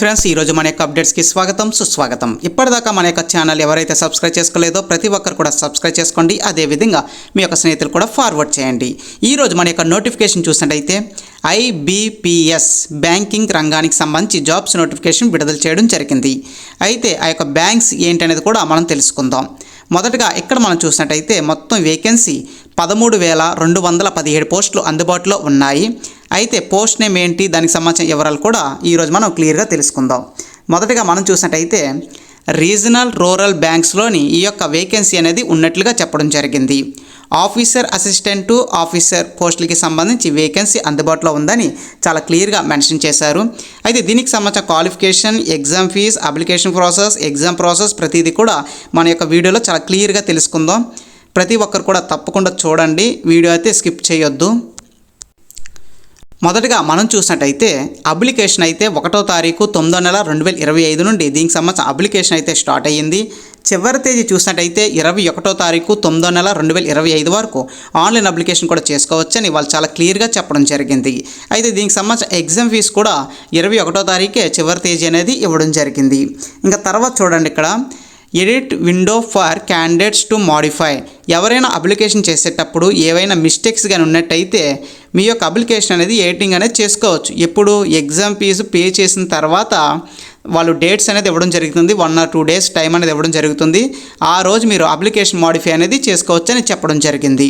Friends ఈరోజు మన యొక్క అప్డేట్స్కి స్వాగతం సుస్వాగతం. ఇప్పటిదాకా మన యొక్క ఛానల్ ఎవరైతే సబ్స్క్రైబ్ చేసుకోలేదో ప్రతి ఒక్కరు కూడా సబ్స్క్రైబ్ చేసుకోండి. అదేవిధంగా మీ యొక్క స్నేహితులు కూడా ఫార్వర్డ్ చేయండి. ఈరోజు మన యొక్క నోటిఫికేషన్ చూసినట్టయితే ఐబీపీఎస్ బ్యాంకింగ్ రంగానికి సంబంధించి జాబ్స్ నోటిఫికేషన్ విడుదల చేయడం జరిగింది. అయితే ఆ యొక్క బ్యాంక్స్ ఏంటనేది కూడా మనం తెలుసుకుందాం. మొదటగా ఇక్కడ మనం చూసినట్టయితే మొత్తం వేకెన్సీ పదమూడు వేల రెండు వందల పదిహేడు పోస్టులు అందుబాటులో ఉన్నాయి. అయితే పోస్ట్ నేమ్ ఏంటి దానికి సంబంధించిన వివరాలు కూడా ఈరోజు మనం క్లియర్గా తెలుసుకుందాం. మొదటగా మనం చూసినట్టయితే రీజనల్ రూరల్ బ్యాంక్స్లోని ఈ యొక్క వేకెన్సీ అనేది ఉన్నట్లుగా చెప్పడం జరిగింది. ఆఫీసర్ అసిస్టెంట్ ఆఫీసర్ పోస్టులకి సంబంధించి వేకెన్సీ అందుబాటులో ఉందని చాలా క్లియర్గా మెన్షన్ చేశారు. అయితే దీనికి సంబంధించిన qualification exam fees application process exam process ప్రతిదీ కూడా మన యొక్క వీడియోలో చాలా క్లియర్గా తెలుసుకుందాం. ప్రతి ఒక్కరు కూడా తప్పకుండా చూడండి. వీడియో అయితే స్కిప్ చేయొద్దు. మొదటగా మనం చూసినట్టయితే అప్లికేషన్ అయితే ఒకటో తారీఖు తొమ్మిదో నెల రెండు వేల ఇరవై ఐదు నుండి దీనికి సంబంధించిన అప్లికేషన్ అయితే స్టార్ట్ అయ్యింది. చివరి తేదీ చూసినట్టయితే ఇరవై ఒకటో తారీఖు తొమ్మిదో నెల రెండు వేల ఇరవై ఐదు వరకు ఆన్లైన్ అప్లికేషన్ కూడా చేసుకోవచ్చని వాళ్ళు చాలా క్లియర్గా చెప్పడం జరిగింది. అయితే దీనికి సంబంధించిన ఎగ్జామ్ ఫీజు కూడా ఇరవై ఒకటో తారీఖే చివరి తేదీ అనేది ఇవ్వడం జరిగింది. ఇంకా తర్వాత చూడండి ఇక్కడ. Edit window for candidates to modify. ఎవరైనా అప్లికేషన్ చేసేటప్పుడు ఏవైనా మిస్టేక్స్ కానీ ఉన్నట్టయితే మీ యొక్క అప్లికేషన్ అనేది ఎడిటింగ్ అనేది చేసుకోవచ్చు. ఎప్పుడు ఎగ్జామ్ ఫీజు పే చేసిన తర్వాత వాళ్ళు డేట్స్ అనేది ఇవ్వడం జరుగుతుంది. One or two days time అనేది ఇవ్వడం జరుగుతుంది. ఆ రోజు మీరు అప్లికేషన్ మాడిఫై అనేది చేసుకోవచ్చు అని చెప్పడం జరిగింది.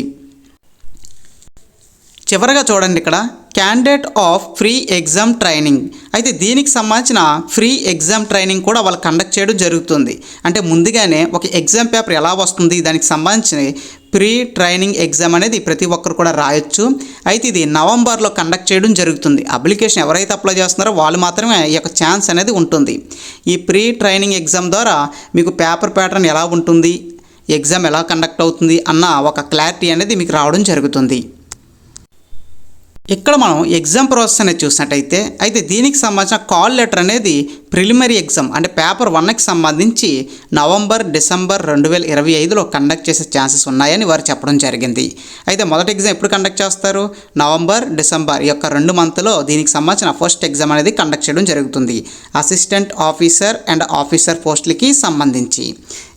చివరగా చూడండి ఇక్కడ candidate of free exam training అయితే దీనికి సంబంధించిన ఫ్రీ ఎగ్జామ్ ట్రైనింగ్ కూడా వాళ్ళు కండక్ట్ చేయడం జరుగుతుంది. అంటే ముందుగానే ఒక ఎగ్జామ్ పేపర్ ఎలా వస్తుంది దానికి సంబంధించి ప్రీ ట్రైనింగ్ ఎగ్జామ్ అనేది ప్రతి ఒక్కరు కూడా రాయొచ్చు. అయితే ఇది నవంబర్లో కండక్ట్ చేయడం జరుగుతుంది. అప్లికేషన్ ఎవరైతే అప్లై చేస్తున్నారో వాళ్ళు మాత్రమే ఈ యొక్క ఛాన్స్ అనేది ఉంటుంది. ఈ ప్రీ ట్రైనింగ్ ఎగ్జామ్ ద్వారా మీకు పేపర్ ప్యాటర్న్ ఎలా ఉంటుంది ఎగ్జామ్ ఎలా కండక్ట్ అవుతుంది అన్న ఒక క్లారిటీ అనేది మీకు రావడం జరుగుతుంది. ఇక్కడ మనం ఎగ్జామ్ ప్రాసెస్ అనేది చూసినట్టయితే అయితే దీనికి సంబంధించిన కాల్ లెటర్ అనేది ప్రిలిమరీ ఎగ్జామ్ అంటే పేపర్ వన్కి సంబంధించి నవంబర్ డిసెంబర్ రెండు వేల ఇరవై ఐదులో కండక్ట్ చేసే ఛాన్సెస్ ఉన్నాయని వారు చెప్పడం జరిగింది. అయితే మొదటి ఎగ్జామ్ ఎప్పుడు కండక్ట్ చేస్తారు? నవంబర్ డిసెంబర్ ఈ యొక్క రెండు మంత్లో దీనికి సంబంధించిన ఫస్ట్ ఎగ్జామ్ అనేది కండక్ట్ చేయడం జరుగుతుంది. అసిస్టెంట్ ఆఫీసర్ అండ్ ఆఫీసర్ పోస్టులకి సంబంధించి.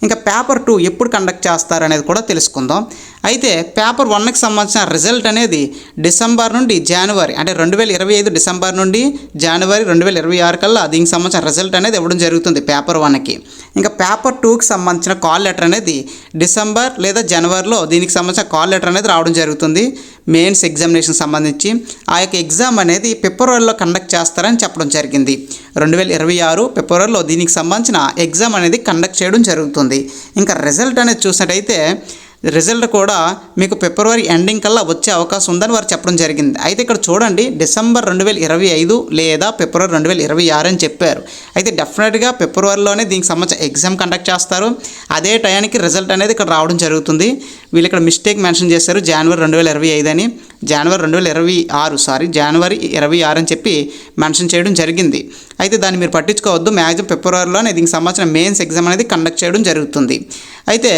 ఇంకా పేపర్ టూ ఎప్పుడు కండక్ట్ చేస్తారు అనేది కూడా తెలుసుకుందాం. అయితే పేపర్ వన్కి సంబంధించిన రిజల్ట్ అనేది డిసెంబర్ నుండి జనవరి అంటే రెండు వేల ఇరవై ఐదు డిసెంబర్ నుండి జనవరి రెండు వేల ఇరవై ఆరు కల్లా దీనికి సంబంధించిన రిజల్ట్ అనేది ఇవ్వడం జరుగుతుంది పేపర్ వన్కి. ఇంకా పేపర్ టూకి సంబంధించిన కాల్ లెటర్ అనేది డిసెంబర్ లేదా జనవరిలో దీనికి సంబంధించిన కాల్ లెటర్ అనేది రావడం జరుగుతుంది. మెయిన్స్ ఎగ్జామినేషన్ సంబంధించి ఆ యొక్క ఎగ్జామ్ అనేది ఫిబ్రవరిలో కండక్ట్ చేస్తారని చెప్పడం జరిగింది. రెండు వేల ఇరవై ఆరు ఫిబ్రవరిలో దీనికి సంబంధించిన ఎగ్జామ్ అనేది కండక్ట్ చేయడం జరుగుతుంది. ఇంకా రిజల్ట్ అనేది చూసినట్టయితే రిజల్ట్ కూడా మీకు ఫిబ్రవరి ఎండింగ్ కల్లా వచ్చే అవకాశం ఉందని వారు చెప్పడం జరిగింది. అయితే ఇక్కడ చూడండి డిసెంబర్ రెండు వేల ఇరవై ఐదు లేదా ఫిబ్రవరి రెండు వేల ఇరవై ఆరు అని చెప్పారు. అయితే డెఫినెట్గా ఫిబ్రవరిలోనే దీనికి సంబంధించిన ఎగ్జామ్ కండక్ట్ చేస్తారు. అదే టయానికి రిజల్ట్ అనేది ఇక్కడ రావడం జరుగుతుంది. వీళ్ళు ఇక్కడ మిస్టేక్ మెన్షన్ చేశారు జనవరి రెండు వేల ఇరవై ఐదు అని. జనవరి రెండు వేల ఇరవై ఆరు సారీ జనవరి ఇరవై ఆరు అని చెప్పి మెన్షన్ చేయడం జరిగింది. అయితే దాన్ని మీరు పట్టించుకోవద్దు. మ్యాక్సిమం ఫిబ్రవరిలోనే దీనికి సంబంధించిన మెయిన్స్ ఎగ్జామ్ అనేది కండక్ట్ చేయడం జరుగుతుంది. అయితే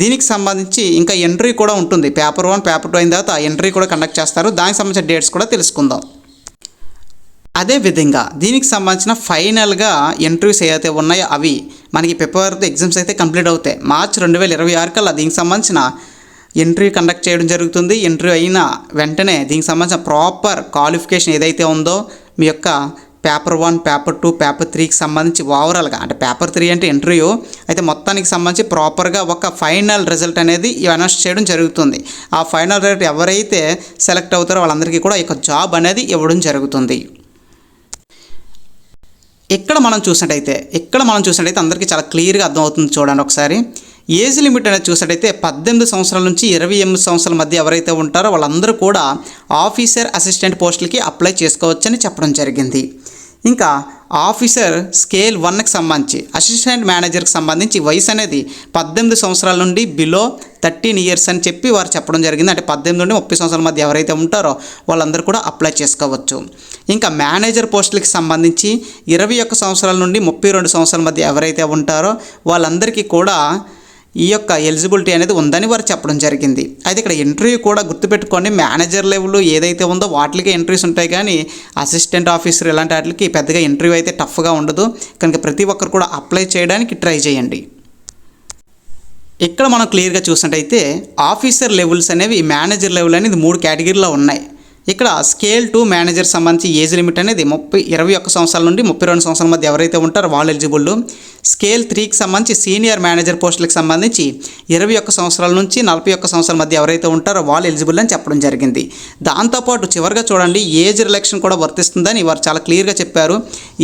దీనికి సంబంధించి ఇంకా ఎంట్రీ కూడా ఉంటుంది. పేపర్ వన్ పేపర్ టూ అయిన తర్వాత ఎంట్రీ కూడా కండక్ట్ చేస్తారు. దానికి సంబంధించిన డేట్స్ కూడా తెలుసుకుందాం. అదేవిధంగా దీనికి సంబంధించిన ఫైనల్గా ఎంట్రీస్ ఏవైతే ఉన్నాయో అవి మనకి ఫిబ్రవరితో ఎగ్జామ్స్ అయితే కంప్లీట్ అవుతాయి. మార్చ్ రెండు వేల ఇరవై ఆరు కల్లా దీనికి సంబంధించిన ఎంట్రీ కండక్ట్ చేయడం జరుగుతుంది. ఎంట్రీ అయిన వెంటనే దీనికి సంబంధించిన ప్రాపర్ క్వాలిఫికేషన్ ఏదైతే ఉందో మీ యొక్క paper one paper two paper త్రీకి సంబంధించి ఓవరాల్గా అంటే పేపర్ త్రీ అంటే ఇంటర్వ్యూ అయితే మొత్తానికి సంబంధించి ప్రాపర్గా ఒక ఫైనల్ రిజల్ట్ అనేది అనౌన్స్ చేయడం జరుగుతుంది. ఆ ఫైనల్ రిజల్ట్ ఎవరైతే సెలెక్ట్ అవుతారో వాళ్ళందరికీ కూడా ఈ యొక్క జాబ్ అనేది ఇవ్వడం జరుగుతుంది. ఇక్కడ మనం చూసినట్టయితే ఇక్కడ మనం చూసినట్టయితే అందరికీ చాలా క్లియర్గా అర్థమవుతుంది చూడండి ఒకసారి. ఏజ్ లిమిట్ అనేది చూసినట్టయితే పద్దెనిమిది సంవత్సరాల నుంచి ఇరవై ఎనిమిది సంవత్సరాల మధ్య ఎవరైతే ఉంటారో వాళ్ళందరూ కూడా ఆఫీసర్ అసిస్టెంట్ పోస్టులకి అప్లై చేసుకోవచ్చని చెప్పడం జరిగింది. ఇంకా ఆఫీసర్ స్కేల్ వన్కి సంబంధించి అసిస్టెంట్ మేనేజర్కి సంబంధించి వయసు అనేది పద్దెనిమిది సంవత్సరాల నుండి బిలో థర్టీన్ ఇయర్స్ అని చెప్పి వారు చెప్పడం జరిగింది. అంటే పద్దెనిమిది నుండి ముప్పై సంవత్సరాల మధ్య ఎవరైతే ఉంటారో వాళ్ళందరూ కూడా అప్లై చేసుకోవచ్చు. ఇంకా మేనేజర్ పోస్టులకి సంబంధించి ఇరవై ఒక్క సంవత్సరాల నుండి ముప్పై రెండు సంవత్సరాల మధ్య ఎవరైతే ఉంటారో వాళ్ళందరికీ కూడా ఈ యొక్క ఎలిజిబిలిటీ అనేది ఉందని వారు చెప్పడం జరిగింది. అయితే ఇక్కడ ఇంటర్వ్యూ కూడా గుర్తుపెట్టుకోండి. మేనేజర్ లెవెల్ ఏదైతే ఉందో వాటికి ఇంటర్వ్యూస్ ఉంటాయి కానీ అసిస్టెంట్ ఆఫీసర్ ఇలాంటి వాటికి పెద్దగా ఇంటర్వ్యూ అయితే టఫ్గా ఉండదు. కనుక ప్రతి ఒక్కరు కూడా అప్లై చేయడానికి ట్రై చేయండి. ఇక్కడ మనం క్లియర్గా చూసినట్టయితే ఆఫీసర్ లెవెల్స్ అనేవి మేనేజర్ లెవెల్ అనేది మూడు కేటగిరీలో ఉన్నాయి. ఇక్కడ స్కేల్ టు మేనేజర్ సంబంధించి ఏజ్ లిమిట్ అనేది ముప్పై ఇరవై ఒక్క సంవత్సరాల నుండి ముప్పై రెండు సంవత్సరాల మధ్య ఎవరైతే ఉంటారో వాళ్ళు ఎలిజిబుల్. స్కేల్ త్రీకి సంబంధించి సీనియర్ మేనేజర్ పోస్టులకు సంబంధించి ఇరవై ఒక్క సంవత్సరాల నుంచి నలభై ఒక్క సంవత్సరాల మధ్య ఎవరైతే ఉంటారో వాళ్ళు ఎలిజిబుల్ అని చెప్పడం జరిగింది. దాంతోపాటు చివరిగా చూడండి ఏజ్ రిలక్షన్ కూడా వర్తిస్తుందని వారు చాలా క్లియర్గా చెప్పారు.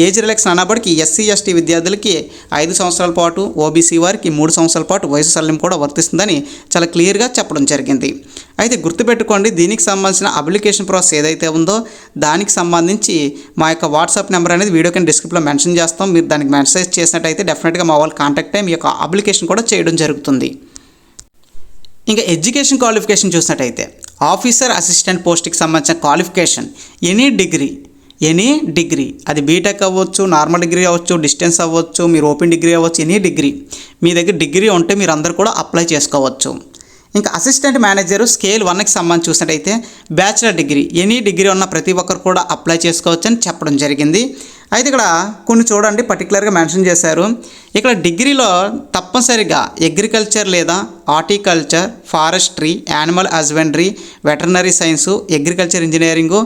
ఏజ్ రిలెక్షన్ అన్నప్పటికీ ఎస్సీ ఎస్టీ విద్యార్థులకి ఐదు సంవత్సరాల పాటు ఓబీసీ వారికి మూడు సంవత్సరాల పాటు వయసు సల్లిం కూడా వర్తిస్తుందని చాలా క్లియర్గా చెప్పడం జరిగింది. అయితే గుర్తుపెట్టుకోండి దీనికి సంబంధించిన అప్లికేషన్ ప్రాసెస్ ఏదైతే ఉందో దానికి సంబంధించి మా యొక్క వాట్సాప్ నెంబర్ అనేది వీడియో కింద డిస్క్రిప్ట్లో మెన్షన్ చేస్తాం. మీరు దానికి మెసేజ్ చేసినట్టయితే డెఫినెట్గా మా వాళ్ళు కాంటాక్ట్ అయ్యి మీ యొక్క అప్లికేషన్ కూడా చేయడం జరుగుతుంది. ఇంకా ఎడ్యుకేషన్ క్వాలిఫికేషన్ చూసినట్టయితే ఆఫీసర్ అసిస్టెంట్ పోస్ట్కి సంబంధించిన qualification any degree any degree అది బీటెక్ అవ్వచ్చు నార్మల్ డిగ్రీ అవ్వచ్చు డిస్టెన్స్ అవ్వచ్చు మీరు ఓపెన్ డిగ్రీ అవ్వచ్చు ఎనీ డిగ్రీ మీ దగ్గర డిగ్రీ ఉంటే మీరు అందరు కూడా అప్లై చేసుకోవచ్చు. ఇంకా అసిస్టెంట్ మేనేజర్ స్కేల్ వన్కి సంబంధించి చూసినట్టయితే బ్యాచిలర్ డిగ్రీ ఎనీ డిగ్రీ ఉన్న ప్రతి ఒక్కరు కూడా అప్లై చేసుకోవచ్చు అని చెప్పడం జరిగింది. అయితే ఇక్కడ కొన్ని చూడండి పర్టికులర్గా మెన్షన్ చేశారు. ఇక్కడ డిగ్రీలో తప్పనిసరిగా అగ్రికల్చర్ లేదా horticulture forestry animal husbandry veterinary science agriculture engineering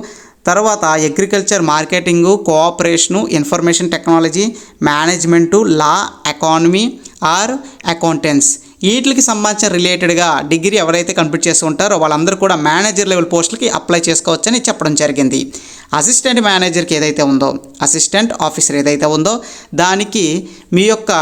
తర్వాత agriculture marketing cooperation information technology management law economy or accountancy వీటికి సంబంధించిన రిలేటెడ్గా డిగ్రీ ఎవరైతే కంప్లీట్ చేసి ఉంటారో వాళ్ళందరూ కూడా మేనేజర్ లెవెల్ పోస్టులకి అప్లై చేసుకోవచ్చని చెప్పడం జరిగింది. అసిస్టెంట్ మేనేజర్కి ఏదైతే ఉందో అసిస్టెంట్ ఆఫీసర్ ఏదైతే ఉందో దానికి మీ యొక్క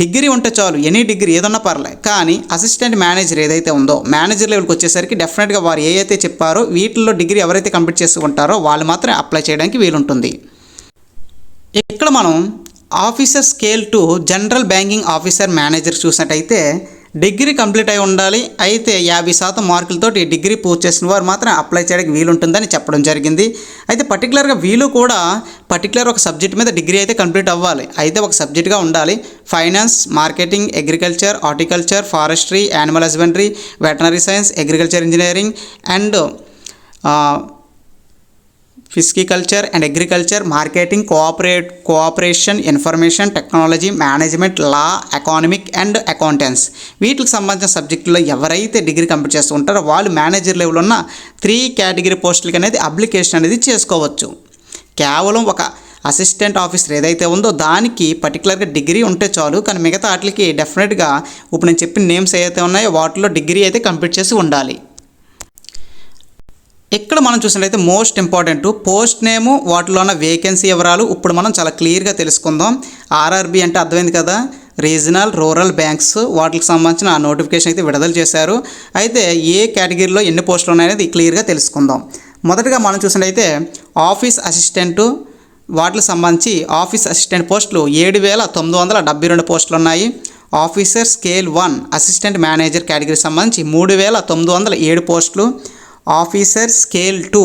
డిగ్రీ ఉంటే చాలు ఎనీ డిగ్రీ ఏదన్నా పర్లే. కానీ అసిస్టెంట్ మేనేజర్ ఏదైతే ఉందో మేనేజర్ లెవెల్కి వచ్చేసరికి డెఫినెట్గా వారు ఏదైతే చెప్పారో వీటిల్లో డిగ్రీ ఎవరైతే కంప్లీట్ చేసుకుంటారో వాళ్ళు మాత్రమే అప్లై చేయడానికి వీలుంటుంది. ఇక్కడ మనం officer scale two general banking officer manager చూసినట్టయితే డిగ్రీ కంప్లీట్ అయి ఉండాలి. అయితే యాభై శాతం మార్కులతోటి డిగ్రీ పూర్తి చేసిన వారు మాత్రం అప్లై చేయడానికి వీలుంటుందని చెప్పడం జరిగింది. అయితే పర్టికులర్గా వీలు కూడా పర్టికులర్ ఒక సబ్జెక్ట్ మీద డిగ్రీ అయితే కంప్లీట్ అవ్వాలి. అయితే ఒక సబ్జెక్ట్గా ఉండాలి. Finance marketing agriculture horticulture forestry animal husbandry veterinary science agriculture engineering and pisciculture and agriculture marketing cooperate cooperation information technology management law economic and accountancy వీటికి సంబంధించిన సబ్జెక్టులో ఎవరైతే డిగ్రీ కంప్లీట్ చేస్తూ ఉంటారో వాళ్ళు మేనేజర్ లెవెల్ ఉన్న త్రీ కేటగిరీ పోస్టులకి అనేది అప్లికేషన్ అనేది చేసుకోవచ్చు. కేవలం ఒక అసిస్టెంట్ ఆఫీసర్ ఏదైతే ఉందో దానికి పర్టికులర్గా డిగ్రీ ఉంటే చాలు కానీ మిగతా వాటికి డెఫినెట్గా ఇప్పుడు నేను చెప్పిన నేమ్స్ ఏవైతే ఉన్నాయో వాటిలో డిగ్రీ అయితే కంప్లీట్ చేసి ఉండాలి. ఇక్కడ మనం చూసినట్లయితే మోస్ట్ ఇంపార్టెంట్ పోస్ట్ నేము వాటిలో ఉన్న వేకెన్సీ వివరాలు ఇప్పుడు మనం చాలా క్లియర్గా తెలుసుకుందాం. ఆర్ఆర్బి అంటే అర్థమైంది కదా? రీజనల్ రూరల్ బ్యాంక్స్ వాటికి సంబంధించిన ఆ నోటిఫికేషన్ అయితే విడుదల చేశారు. అయితే ఏ కేటగిరీలో ఎన్ని పోస్టులు ఉన్నాయనేది క్లియర్గా తెలుసుకుందాం. మొదటగా మనం చూసినట్లయితే ఆఫీస్ అసిస్టెంటు వాటికి సంబంధించి ఆఫీస్ అసిస్టెంట్ పోస్టులు ఏడు వేల తొమ్మిది వందల డెబ్బై రెండు పోస్టులు ఉన్నాయి. Officer scale one assistant manager కేటగిరీకి సంబంధించి మూడు వేల తొమ్మిది వందల ఏడు పోస్టులు officer scale two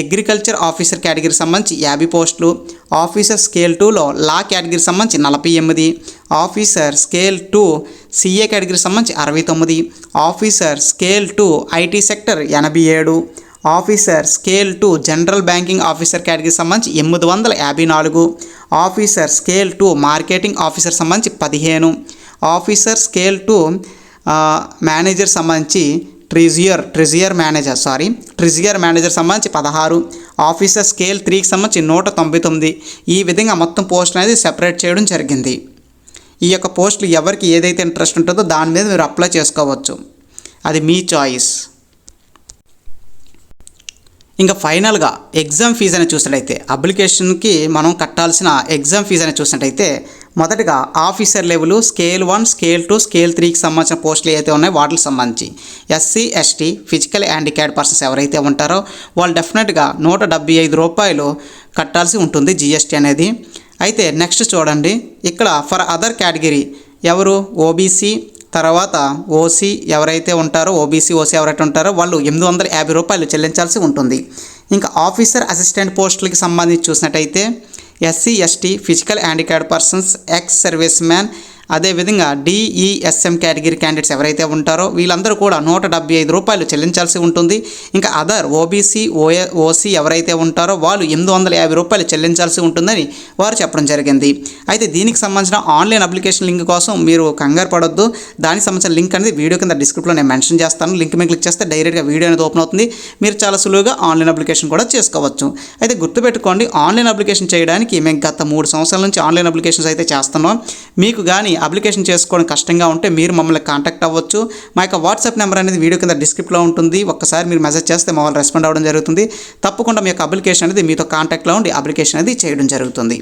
agriculture officer కేటగిరీకి సంబంధించి యాభై పోస్టులు. ఆఫీసర్ స్కేల్ టూలో లా కేటగిరీకి సంబంధించి నలభై ఎనిమిది. ఆఫీసర్ స్కేల్ టూ సిఏ కేటగిరీకి సంబంధించి అరవై తొమ్మిది. Officer scale two IT sector ఎనభై ఏడు. Officer scale two general banking officer కేటగిరీకి సంబంధించి ఎనిమిది వందల యాభై నాలుగు. Officer scale two marketing officer సంబంధించి పదిహేను. ఆఫీసర్ స్కేల్ టూ మేనేజర్ సంబంధించి treasury treasury manager sorry treasury manager సంబంధించి పదహారు. ఆఫీసర్ స్కేల్ త్రీకి సంబంధించి నూట తొంభై తొమ్మిది. ఈ విధంగా మొత్తం పోస్ట్ అనేది సెపరేట్ చేయడం జరిగింది. ఈ యొక్క పోస్టులు ఎవరికి ఏదైతే ఇంట్రెస్ట్ ఉంటుందో దాని మీద మీరు అప్లై చేసుకోవచ్చు. అది మీ చాయిస్ ఇంకా ఫైనల్గా ఎగ్జామ్ ఫీజు అని చూసినట్టయితే అప్లికేషన్కి మనం కట్టాల్సిన ఎగ్జామ్ ఫీజు అని చూసినట్టయితే మొదటగా officer level scale one scale two scale త్రీకి సంబంధించిన పోస్టులు ఏవైతే ఉన్నాయో వాటికి సంబంధించి SC ST physical handicapped persons ఎవరైతే ఉంటారో వాళ్ళు డెఫినెట్గా నూట డెబ్బై ఐదు రూపాయలు కట్టాల్సి ఉంటుంది జిఎస్టీ అనేది. అయితే నెక్స్ట్ చూడండి. ఇక్కడ ఫర్ అదర్ కేటగిరీ ఎవరు? ఓబీసీ తర్వాత ఓసీ ఎవరైతే ఉంటారో ఓబీసీ ఓసీ ఎవరైతే ఉంటారో వాళ్ళు ఎనిమిది వందల యాభై రూపాయలు చెల్లించాల్సి ఉంటుంది. ఇంకా ఆఫీసర్ అసిస్టెంట్ పోస్టులకి సంబంధించి చూసినట్టయితే SC ST physical handicapped persons ex service man అదేవిధంగా డిఈఎస్ఎం కేటగిరీ క్యాండిడేట్స్ ఎవరైతే ఉంటారో వీళ్ళందరూ కూడా నూట డెబ్బై ఐదు రూపాయలు చెల్లించాల్సి ఉంటుంది. ఇంకా అదర్ ఓబీసీ ఓఏ ఓసీ ఎవరైతే ఉంటారో వాళ్ళు ఎనిమిది వందల యాభై రూపాయలు చెల్లించాల్సి ఉంటుందని వారు చెప్పడం జరిగింది. అయితే దీనికి సంబంధించిన ఆన్లైన్ అప్లికేషన్ లింక్ కోసం మీరు కంగారు పడొద్దు. దానికి సంబంధించిన లింక్ అనేది వీడియో కింద డిస్క్రిప్ట్లో నేను మెన్షన్ చేస్తాను. లింక్ మీద క్లిక్ చేస్తే డైరెక్ట్గా వీడియో అనేది ఓపెన్ అవుతుంది. మీరు చాలా సులువుగా ఆన్లైన్ అప్లికేషన్ కూడా చేసుకోవచ్చు. అయితే గుర్తుపెట్టుకోండి ఆన్లైన్ అప్లికేషన్ చేయడానికి మేము గత మూడు సంవత్సరాల నుంచి ఆన్లైన్ అప్లికేషన్స్ అయితే చేస్తున్నాం. మీకు కానీ అప్లికేషన్ చేసుకోవడం కష్టంగా ఉంటే మీరు మమ్మల్ని కాంటాక్ట్ అవ్వచ్చు. మా యొక్క వాట్సాప్ నెంబర్ అనేది వీడియో కింద డిస్క్రిప్ట్లో ఉంటుంది. ఒక్కసారి మీరు మెసేజ్ చేస్తే మమ్మల్ని రెస్పాండ్ అవ్వడం జరుగుతుంది. తప్పకుండా మీ యొక్క అప్లికేషన్ అనేది మీతో కాంటాక్ట్లో ఉండి అప్లికేషన్ అనేది చేయడం జరుగుతుంది.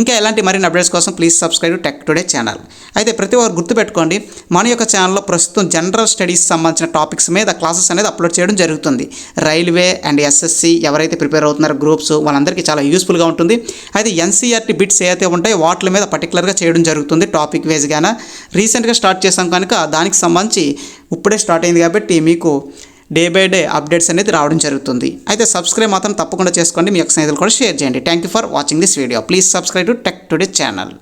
ఇంకా ఎలాంటి మరిన్ని అప్డేట్స్ కోసం please subscribe Tech Today channel. అయితే ప్రతి ఒక్కరు గుర్తుపెట్టుకోండి మన యొక్క ఛానల్లో ప్రస్తుతం జనరల్ స్టడీస్ సంబంధించిన టాపిక్స్ మీద క్లాసెస్ అనేది అప్లోడ్ చేయడం జరుగుతుంది. రైల్వే అండ్ ఎస్ఎస్సి ఎవరైతే ప్రిపేర్ అవుతున్నారో గ్రూప్స్ వాళ్ళందరికీ చాలా యూస్ఫుల్గా ఉంటుంది. అయితే ఎన్సీఆర్టీ బిట్స్ ఏవైతే ఉంటాయో వాటి మీద పర్టికులర్గా చేయడం జరుగుతుంది. టాపిక్ వేస్గాన రీసెంట్గా స్టార్ట్ చేసాం కనుక దానికి సంబంధించి ఇప్పుడే స్టార్ట్ అయింది కాబట్టి మీకు డే బై డే అప్డేట్స్ అనేది రావడం జరుగుతుంది. అయితే సబ్స్క్రైబ్ మాత్రం తప్పకుండా చేసుకోండి. మీ యొక్క స్నేహితులు కూడా షేర్ చేయండి. Thank you for watching this video please subscribe to Tech Today channel